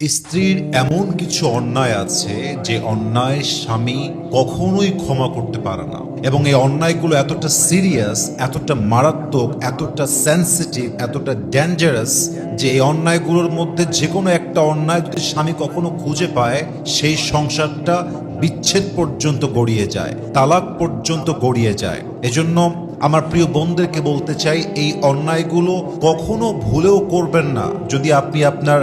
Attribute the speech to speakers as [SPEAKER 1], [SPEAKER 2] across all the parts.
[SPEAKER 1] স্ত্রীর এমন কিছু অন্যায় আছে যে অন্যায় স্বামী কখনোই ক্ষমা করতে পারে না। এবং এই অন্যায়গুলো এতটা সিরিয়াস এতটা মারাত্মক, এতটা সেন্সিটিভ এতটা ডেঞ্জারাস যে এই অন্যায়গুলোর মধ্যে যে কোনো একটা অন্যায় যদি স্বামী কখনো খুঁজে পায়, সেই সংসারটা বিচ্ছেদ পর্যন্ত গড়িয়ে যায়, তালাক পর্যন্ত গড়িয়ে যায়। এজন্য আমার প্রিয় বোনদেরকে বলতে চাই, এই অন্যায়গুলো কখনো ভুলেও করবেন না। যদি আপনি আপনার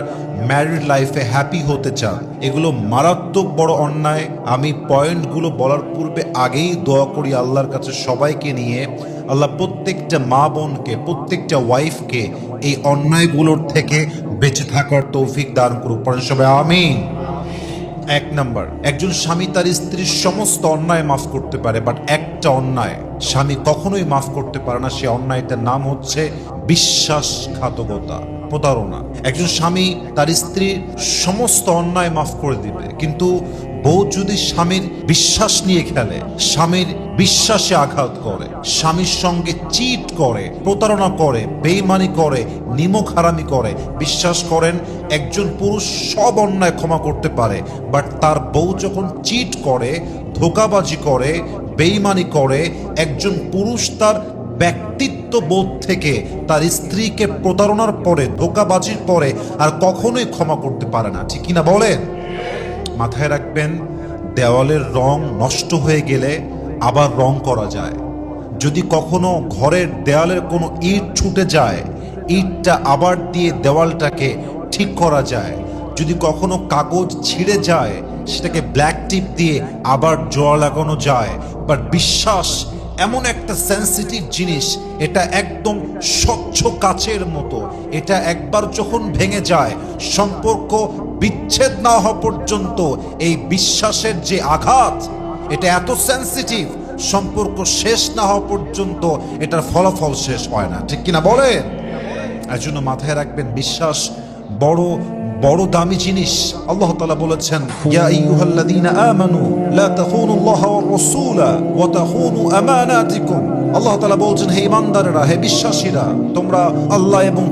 [SPEAKER 1] ম্যারিড লাইফে হ্যাপি হতে চান, এগুলো মারাত্মক বড় অন্যায়। আমি পয়েন্টগুলো বলার পূর্বে আগেই দোয়া করি আল্লাহর কাছে সবাইকে নিয়ে। আল্লাহ প্রত্যেকটা মা বোনকে, প্রত্যেকটা ওয়াইফকে এই অন্যায়গুলোর থেকে বেঁচে থাকার তৌফিক দান করুক। পরেন সবাই, আমিন। এক নাম্বার, একজন স্বামী তার স্ত্রীর সমস্ত অন্যায় মাফ করতে পারে বাট একটা অন্যায় স্বামী কখনোই মাফ করতে পারে না, সে অন্যায়টার নাম হচ্ছে বিশ্বাসঘাতকতা, প্রতারণা। একজন স্বামী তার স্ত্রীর সমস্ত অন্যায় মাফ করে দিবে, কিন্তু বউ যদি স্বামীর বিশ্বাস নিয়ে খেলে, স্বামীর বিশ্বাসে আঘাত করে, স্বামীর সঙ্গে চিট করে, প্রতারণা করে, বেইমানি করে, নিমক হারামি করে, বিশ্বাস করেন একজন পুরুষ সব অন্যায় ক্ষমা করতে পারে, বাট তার বউ যখন চিট করে, ধোকাবাজি করে বেইমানি করে একজন পুরুষ তার ব্যক্তিত্ব বোধ থেকে তার স্ত্রীকে প্রতারণার পরে, ধোকাবাজির পরে আর কখনোই ক্ষমা করতে পারে না। ঠিক কিনা বলেন? মাথায় রাখবেন, দেওয়ালের রং নষ্ট হয়ে গেলে আবার রং করা যায়। যদি কখনো ঘরের দেওয়ালের কোনো ইট ছুটে যায়, ইটটা আবার দিয়ে দেওয়ালটাকে ঠিক করা যায়। যদি কখনো কাগজ ছিঁড়ে যায় সেটাকে ব্ল্যাক টিপ দিয়ে আবার জোড়া লাগানো যায়। বাট বিশ্বাস, এমন একটা সেন্সিটিভ জিনিস, এটা একদম স্বচ্ছ কাচের মতো। এটা একবার যখন ভেঙে যায়, সম্পর্ক বিচ্ছেদ না হওয়া পর্যন্ত এই বিশ্বাসের যে আঘাত, এটা এত সেন্সিটিভ সম্পর্ক শেষ না হওয়া পর্যন্ত এটার ফলাফল শেষ হয় না। ঠিক কিনা বলেন? এর জন্য মাথায় রাখবেন, বিশ্বাস বড় বড় দামি জিনিস। আল্লাহ তালা বলেছেন, ইয়া আইয়ুহাল্লাযীনা আমানু, লা তাখুনুল্লাহ ওয়ার রাসূলা ওয়া তাখুনু আমানাতিকুম। আল্লাহ তাআলা বলছেন, হে ইমানদারেরা হে বিশ্বাসীরা, তোমরা আল্লাহ এবং